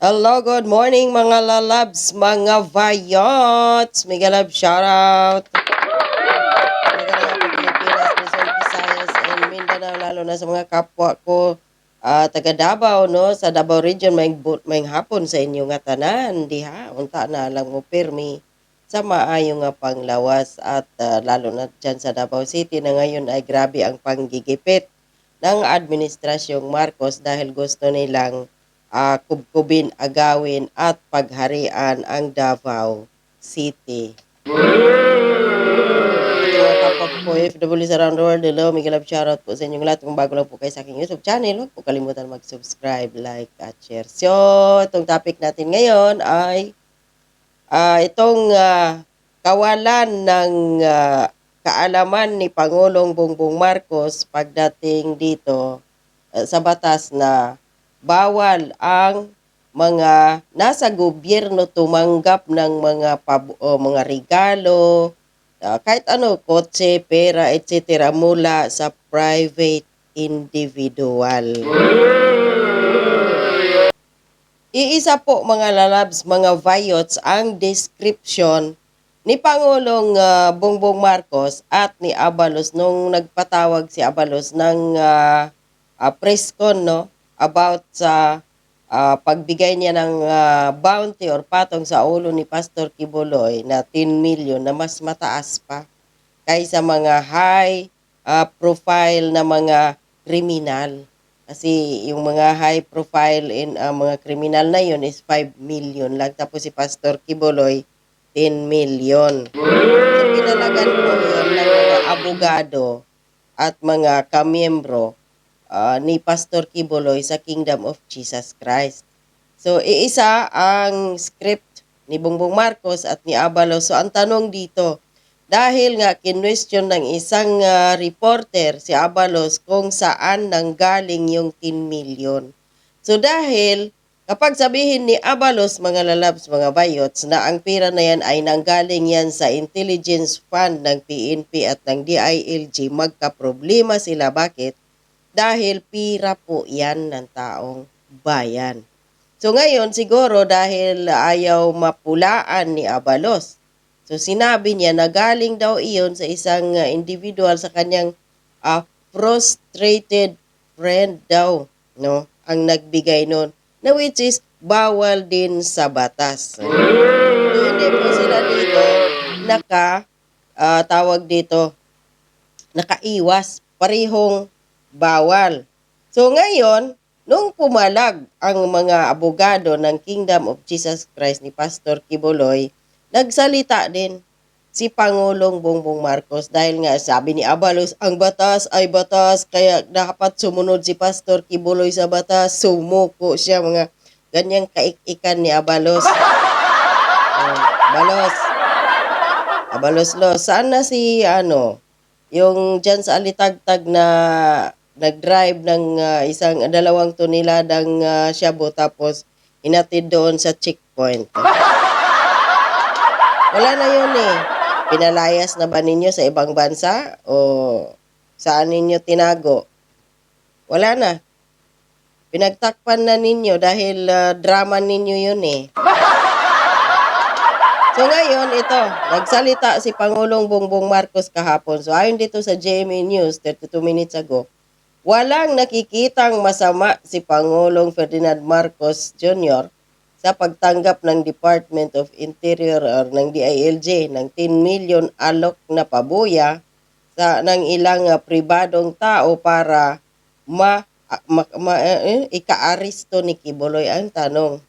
Hello, good morning mga lalabs, mga vayots. Mega love shoutout. Magandang Pilipinas, Luzon, Visayas, and Mindanao, lalo na sa mga kapwa ko ah, taga Davao, no? Sa Davao region, may, may hapon sa inyo nga tanan, diha. Unta na lang mo pirmi sa maayo nga panglawas at ah, lalo na dyan sa Davao City na ngayon ay grabe ang panggigipit ng Administrasyong Marcos dahil gusto nilang ah, kubkubin, agawin at pagharian ang Davao City. Kapag po, FW sa around the world, hello, Miguel Love, shoutout po sa inyong lahat. Kung bago lang po kayo sa aking YouTube channel, huwag po kalimutan mag-subscribe, like, at share. So, itong topic natin ngayon ay ah, itong ah, kawalan ng ah, kaalaman ni Pangulong Bongbong Marcos pagdating dito ah, sa batas na bawal ang mga nasa gobyerno tumanggap ng mga pab- o mga regalo, ah, kahit ano, kotse, pera, etc. mula sa private individual. Iisa po mga lalabs, mga vayots ang description ni Pangulong ah, Bongbong Marcos at ni Abalos nung nagpatawag si Abalos ng ah, ah, press con no about sa ah, pagbigay niya ng ah, bounty or patong sa ulo ni Pastor Kibuloy na 10 million na mas mataas pa kaysa mga high ah, profile na mga kriminal. Kasi yung mga high profile in ah, mga kriminal na yun is 5 million lang. Tapos si Pastor Kibuloy, 10 million. So, pinalagan po yun ng mga abogado at mga kamiyembro ah, ni Pastor Kibuloy sa Kingdom of Jesus Christ. So, iisa ang script ni Bongbong Marcos at ni Abalos. So, ang tanong dito, dahil nga kinwestiyon ng isang ah, reporter si Abalos kung saan nanggaling yung 10 million. So, dahil kapag sabihin ni Abalos, mga lalabs, mga bayots, na ang pera na yan ay nanggaling yan sa intelligence fund ng PNP at ng DILG, magka-problema sila. Bakit? Dahil pira po yan ng taong bayan. So ngayon siguro dahil ayaw mapulaan ni Abalos. So sinabi niya na galing daw iyon sa isang uh, individual sa kanyang uh, frustrated friend daw, no? Ang nagbigay nun. Na which is bawal din sa batas. So, hindi po sila dito naka ah, tawag dito nakaiwas, parehong bawal. So ngayon, nung pumalag ang mga abogado ng Kingdom of Jesus Christ ni Pastor Kibuloy, nagsalita din si Pangulong Bongbong Marcos dahil nga sabi ni Abalos, ang batas ay batas, kaya dapat sumunod si Pastor Kibuloy sa batas, sumuko siya mga ganyang kaikikan ni Abalos. Oh, Abalos. Abalos lo, saan na si ano, yung dyan sa alitagtag na nag-drive ng ah, isang dalawang toneladang uh, shabu tapos inatid doon sa checkpoint. Wala na yun eh. Pinalayas na ba ninyo sa ibang bansa o saan ninyo tinago? Wala na. Pinagtakpan na ninyo dahil ah, drama ninyo yun eh. So ngayon, ito, nagsalita si Pangulong Bongbong Marcos kahapon. So ayon dito sa GMA News 32 minutes ago, walang nakikitang masama si Pangulong Ferdinand Marcos Jr. sa pagtanggap ng Department of Interior or ng DILG ng 10 million alok na pabuya sa ng ilang ah, pribadong tao para ma, ma, ma- eh, ika-aristo ni Kibuloy ang tanong.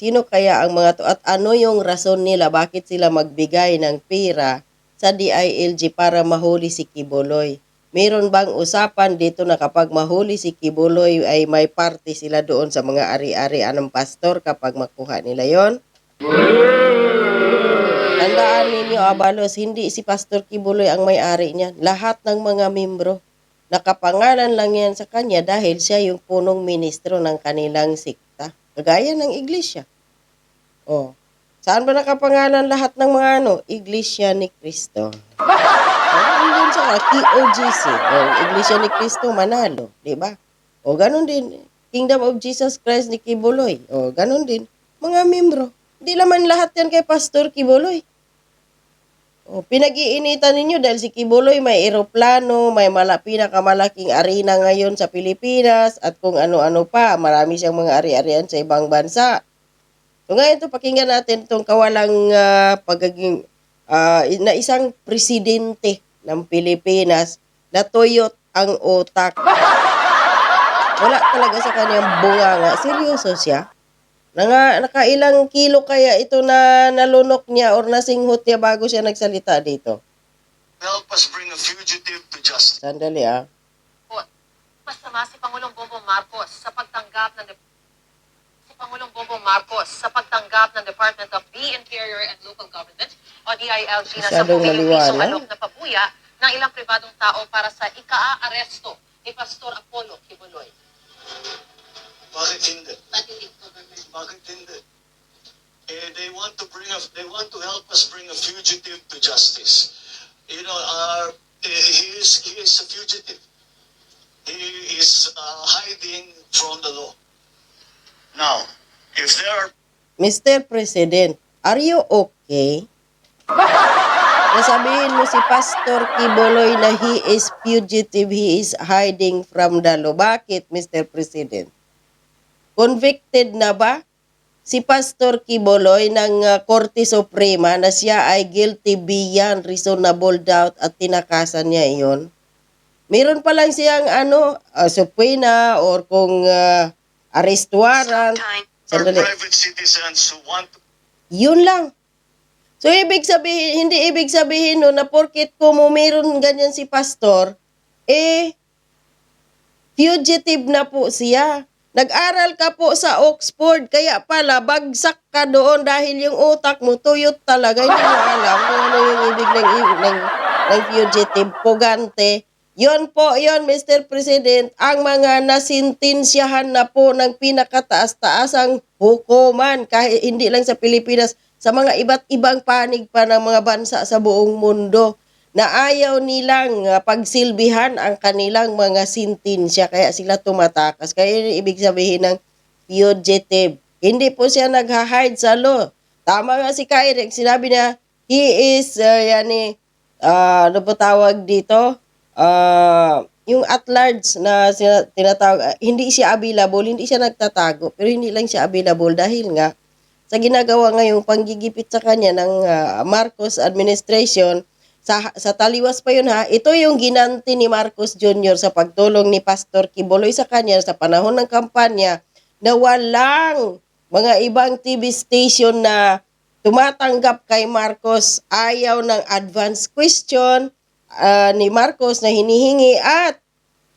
Sino kaya ang mga to at ano yung rason nila bakit sila magbigay ng pera sa DILG para mahuli si Kibuloy? Meron bang usapan dito na kapag mahuli si Kibuloy ay may party sila doon sa mga ari-ari ng pastor kapag makuha nila yon? Tandaan ninyo, Abalos, hindi si Pastor Kibuloy ang may-ari niyan. Lahat ng mga membro. Nakapangalan lang yan sa kanya dahil siya yung punong ministro ng kanilang sikta. Kagaya ng iglesia. Oh. Saan ba nakapangalan lahat ng mga ano? Iglesia ni Cristo. Oh, yun sa KOGC. Oh, Iglesia ni Cristo Manalo. Di ba? O ganun din. Kingdom of Jesus Christ ni Kibuloy. O, ganun din. Mga membro. Hindi naman lahat yan kay Pastor Kibuloy. O, pinag-iinitan ninyo dahil si Kibuloy may eroplano, may mala, pinakamalaking arena ngayon sa Pilipinas at kung ano-ano pa. Marami siyang mga ari-arian sa ibang bansa. So ngayon to pakinggan natin itong kawalang ah, pagiging ah, na isang presidente ng Pilipinas na tuyot ang utak. Wala talaga sa kanyang bunganga. Seryoso siya? Nanga, nakailang kilo kaya ito na nalunok niya or nasinghot niya bago siya nagsalita dito? help us bring a fugitive to justice. Sandali ah. Masama si Pangulong Bongbong Marcos sa pagtanggap ng Pangulong Bongbong Marcos sa pagtanggap ng Department of the Interior and Local Government o DILG na sa Masyadong pisong alok na pabuya ng ilang pribadong tao para sa ika-aresto ni Pastor Apollo Kibuloy. Bakit hindi? Patilig government. Bakit hindi? Eh, they want to bring a, they want to help us bring a fugitive to justice. You know, our, eh, he is, he is a fugitive. He is uh, hiding from the law. Now, if there are Mr. President, are you okay? Nasabihin mo si Pastor Kiboloy na he is fugitive, he is hiding from the law. Bakit, Mr. President? Convicted na ba si Pastor Kiboloy ng uh, Korte Suprema na siya ay guilty beyond reasonable doubt at tinakasan niya iyon? Meron pa lang siyang ano, uh, subpoena or kung uh, arrest warrant. Sandali. private citizens who want to Yun lang. So, ibig sabihin, hindi ibig sabihin no, na porkit ko mo meron ganyan si pastor, eh, fugitive na po siya. Nag-aral ka po sa Oxford, kaya pala bagsak ka doon dahil yung utak mo tuyot talaga. Hindi mo alam kung ano yung ibig ng, ng, ng fugitive, pugante. Yon po, yon Mr. President, ang mga nasintensyahan na po ng pinakataas-taasang hukuman, kahit hindi lang sa Pilipinas, sa mga iba't ibang panig pa ng mga bansa sa buong mundo na ayaw nilang ah, pagsilbihan ang kanilang mga sintensya kaya sila tumatakas. Kaya yun ibig sabihin ng fugitive. Hindi po siya nag-hide sa law. Tama nga si Kyrie, sinabi niya, he is, uh, yani, ah, ano po tawag dito? Ah, yung at large na sina- tinatawag, ah, hindi siya available, hindi siya nagtatago, pero hindi lang siya available dahil nga sa ginagawa ngayong panggigipit sa kanya ng ah, Marcos administration, sa, sa taliwas pa yun ha, ito yung ginanti ni Marcos Jr. sa pagtulong ni Pastor Kibuloy sa kanya sa panahon ng kampanya na walang mga ibang TV station na tumatanggap kay Marcos ayaw ng advance question ah, ni Marcos na hinihingi at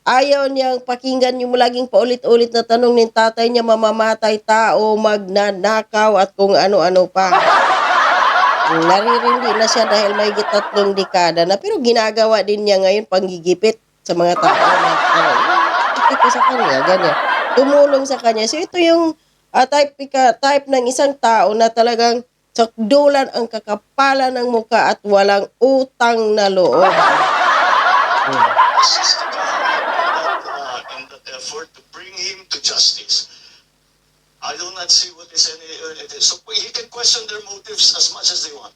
ayaw niyang pakinggan yung laging paulit-ulit na tanong ng tatay niya mamamatay tao, magnanakaw at kung ano-ano pa. Naririndi na siya dahil may tatlong dekada na pero ginagawa din niya ngayon panggigipit sa mga tao na ko sa kanya, ganyan. Tumulong sa kanya. So ito yung ah, type, type ng isang tao na talagang sakdulan ang kakapalan ng muka at walang utang na loob. Hmm. assist the effort to bring him to justice. I do not see what is any. Uh, it is. So he can question their motives as much as they want.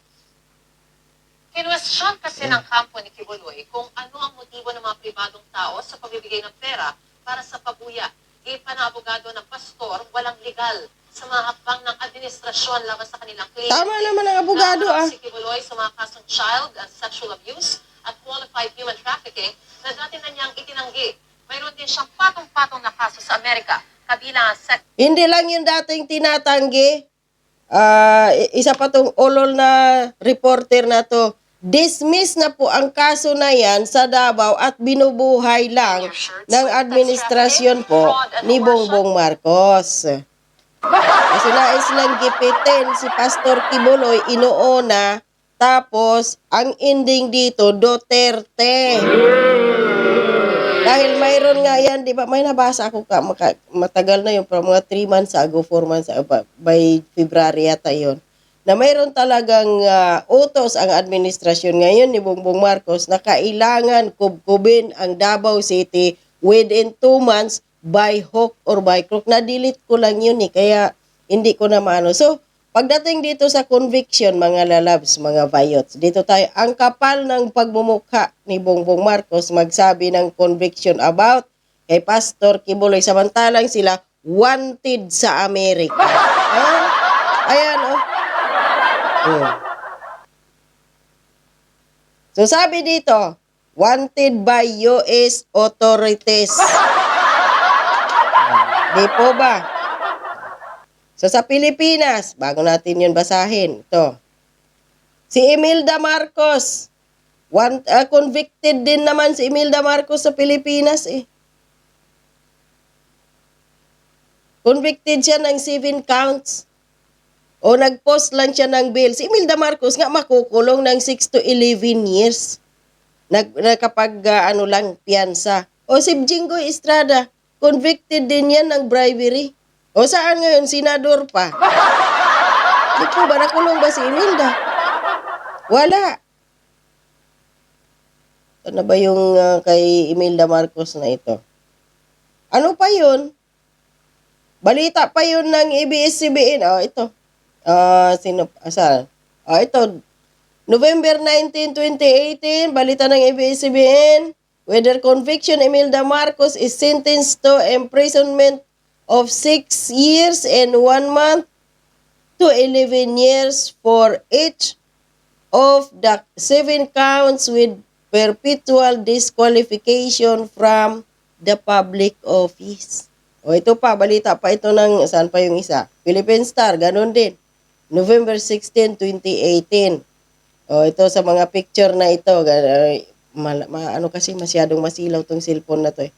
Kinwestiyon kasi ng kampo ni Kibuloy kung ano ang motibo ng mga pribadong tao sa pagbibigay ng pera para sa pabuya. Ipanabogado ng pastor, walang legal sa mga hakbang ng administrasyon laban sa kanilang kliyente. Tama naman ang abogado, ah. Si Kibuloy sa mga kasong child and sexual abuse at qualified human trafficking na dati na niyang itinanggi. Mayroon din siyang patong-patong na kaso sa Amerika, kabilang ang sex Hindi lang yung dating tinatanggi. I- isa pa tong olol na reporter na to. Dismiss na po ang kaso na yan sa Davao at binubuhay lang ng administrasyon po ni Bongbong Marcos. Kasi nais lang gipitin si Pastor Kibuloy inuuna tapos ang ending dito Duterte. Dahil mayroon nga yan, di ba, may nabasa ako ka, maka, matagal na yun, pero mga 3 months ago, 4 months ago, by February yata yun, na mayroon talagang ah, utos ang administrasyon ngayon ni Bongbong Marcos na kailangan kubkubin ang Davao City within 2 months by hook or by crook. Na-delete ko lang yun eh, kaya hindi ko na maano. So, pagdating dito sa conviction, mga lalabs, mga vayots, dito tayo, ang kapal ng pagmumukha ni Bongbong Marcos magsabi ng conviction about kay Pastor Kibuloy. Samantalang sila wanted sa Amerika. Ah, ayan, oh. Oh. So sabi dito, wanted by US authorities. Di po ba? So sa Pilipinas, bago natin yun basahin, ito. Si Imelda Marcos, one, ah, convicted din naman si Imelda Marcos sa Pilipinas eh. Convicted siya ng 7 counts. O nag-post lang siya ng bail. Si Imelda Marcos nga makukulong ng 6 to 11 years. Nag, na kapag ah, ano lang, piyansa. O si Jingoy Estrada, convicted din yan ng bribery. O saan ngayon, senador pa? Di po ba nakulong ba si Imelda? Wala. Ano ba yung ah, kay Imelda Marcos na ito? Ano pa yun? Balita pa yun ng ABS-CBN. Oh, ito. Ah, sino? Asa? Ah, ito. November 19, 2018, balita ng ABS-CBN, whether conviction Imelda Marcos is sentenced to imprisonment of 6 years and 1 month to 11 years for each of the 7 counts with perpetual disqualification from the public office. O ito pa, balita pa ito ng, saan pa yung isa? Philippine Star, ganun din. November 16, 2018. O ito sa mga picture na ito, mal, ma, ano kasi masyadong masilaw tong cellphone na to eh.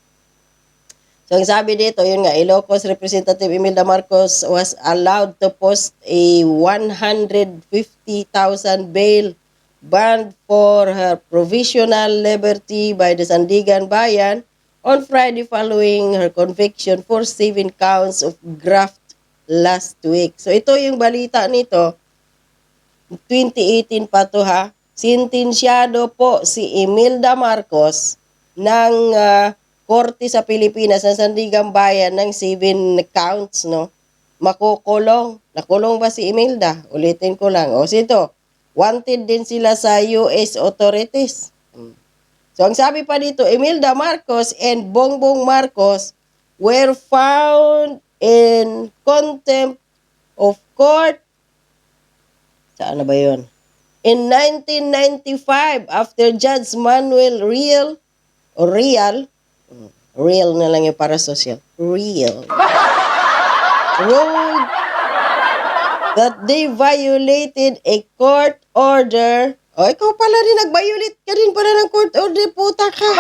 So ang sabi dito, yun nga, Ilocos Representative Imelda Marcos was allowed to post a 150,000 bail bond for her provisional liberty by the Sandigan Bayan on Friday following her conviction for seven counts of graft last week. So ito yung balita nito, 2018 pa to ha, sintensyado po si Imelda Marcos ng ah, korte sa Pilipinas ng Sandigan Bayan ng 7 counts, no? Makukulong. Nakulong ba si Imelda? Ulitin ko lang. O sito, wanted din sila sa US authorities. Hmm. So ang sabi pa dito, Imelda Marcos and Bongbong Marcos were found in contempt of court Saan na ba yun? In 1995, after Judge Manuel Real, Real, mm, Real na lang yung para social, Real, ruled that they violated a court order. O, ikaw pala rin, nag-violate ka rin pala ng court order, puta ka.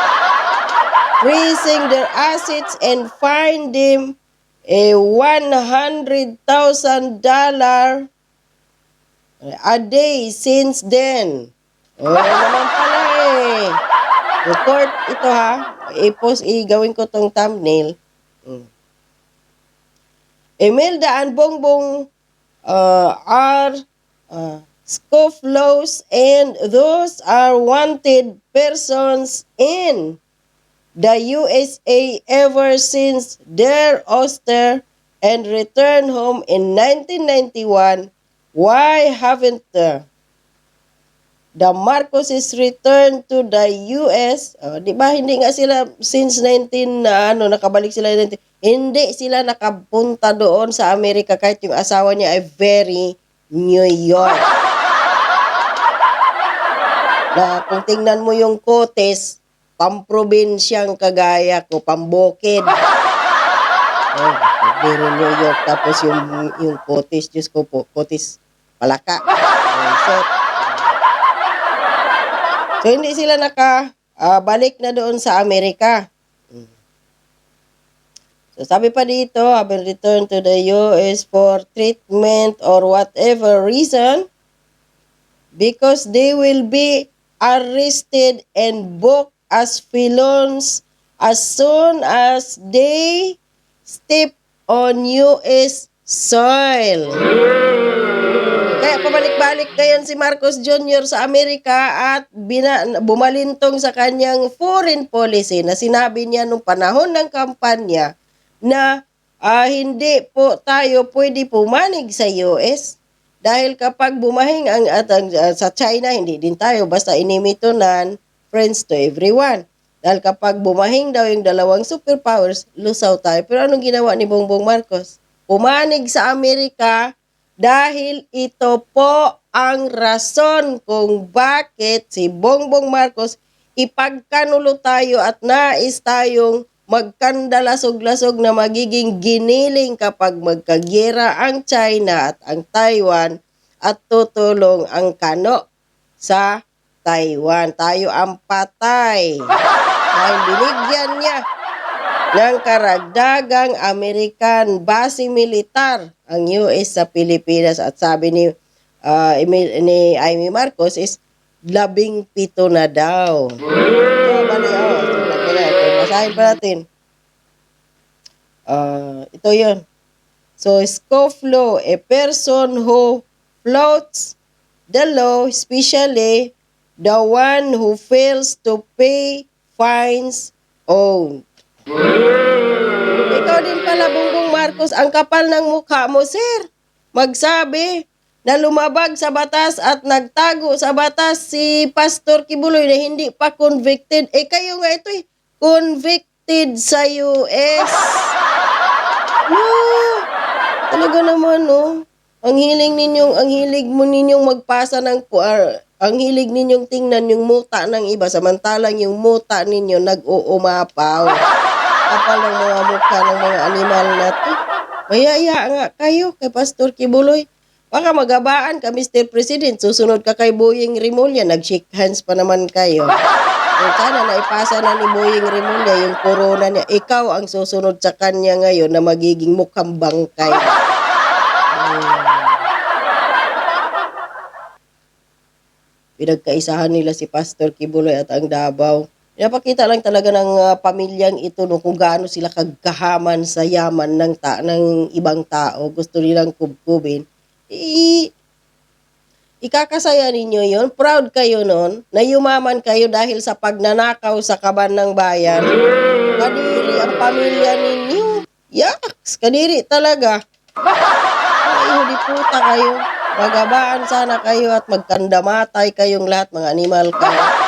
Freezing their assets and fined them a $100,000 a day since then. Oh, naman pala eh. Report ito ha. I-post, i-gawin ko tong thumbnail. Mm. Imelda and Bongbong uh, are uh, scofflaws and those are wanted persons in the USA ever since their ouster and return home in 1991 Why haven't the, the Marcoses returned to the US? Oh, di ba hindi nga sila since 19 na ano nakabalik sila 19, hindi sila nakapunta doon sa Amerika kahit yung asawa niya ay very New York. na kung tingnan mo yung kotes, pamprobinsyang kagaya ko, pambukid. Oh, very New York. Tapos yung, yung kotis, Diyos ko po, kotis palaka. Oh, set. So, hindi sila naka ah, balik na doon sa Amerika. So, sabi pa dito, having returned to the US for treatment or whatever reason, because they will be arrested and booked as felons as soon as they step on US soil. Kaya pabalik-balik ngayon si Marcos Jr. sa Amerika at bina, bumalintong sa kanyang foreign policy na sinabi niya nung panahon ng kampanya na ah, hindi po tayo pwede pumanig sa US dahil kapag bumahing ang, at, ah, sa China, hindi din tayo basta inimitonan friends to everyone. Dahil kapag bumahing daw yung dalawang superpowers, lusaw tayo. Pero anong ginawa ni Bongbong Marcos? Pumanig sa Amerika dahil ito po ang rason kung bakit si Bongbong Marcos ipagkanulo tayo at nais tayong magkandalasog-lasog na magiging giniling kapag magkagyera ang China at ang Taiwan at tutulong ang kano sa Taiwan. Tayo ang patay. Dahil binigyan niya ng karagdagang American base militar ang US sa Pilipinas at sabi ni Emil- ni Amy Marcos is labing pito na daw. So, bali, oh, basahin pa natin. Ah, ito yon. So, scofflaw, a person who floats the law, especially the one who fails to pay fines owed. Ikaw din pala, Bongbong Marcos, ang kapal ng mukha mo, sir. Magsabi na lumabag sa batas at nagtago sa batas si Pastor Kibuloy na hindi pa convicted. Eh, kayo nga ito eh, convicted sa US. No, talaga naman, no. Ang hiling ninyong, ang hilig mo ninyong magpasa ng puar, ang hilig ninyong tingnan yung muta ng iba, samantalang yung muta ninyo nag-uumapaw. Kapal ng mga mukha ng mga animal na to. Mayaya nga kayo kay Pastor Kibuloy. Baka magabaan ka, Mr. President. Susunod ka kay Boying Rimulya. Nag-shake hands pa naman kayo. Kung sana naipasa na ni Boying Rimulya yung corona niya, ikaw ang susunod sa kanya ngayon na magiging mukhang bangkay. pinagkaisahan nila si Pastor Kibuloy at ang Davao. Pinapakita lang talaga ng ah, pamilyang ito no, kung gaano sila kagkahaman sa yaman ng, ta- ng ibang tao. Gusto nilang kubkubin. I- ikakasaya ninyo yon Proud kayo nun na yumaman kayo dahil sa pagnanakaw sa kaban ng bayan. Kadiri ang pamilya ninyo. Yaks! Kadiri talaga. Ay, puta kayo. Magabaan sana kayo at magkandamatay kayong lahat, mga animal kayo.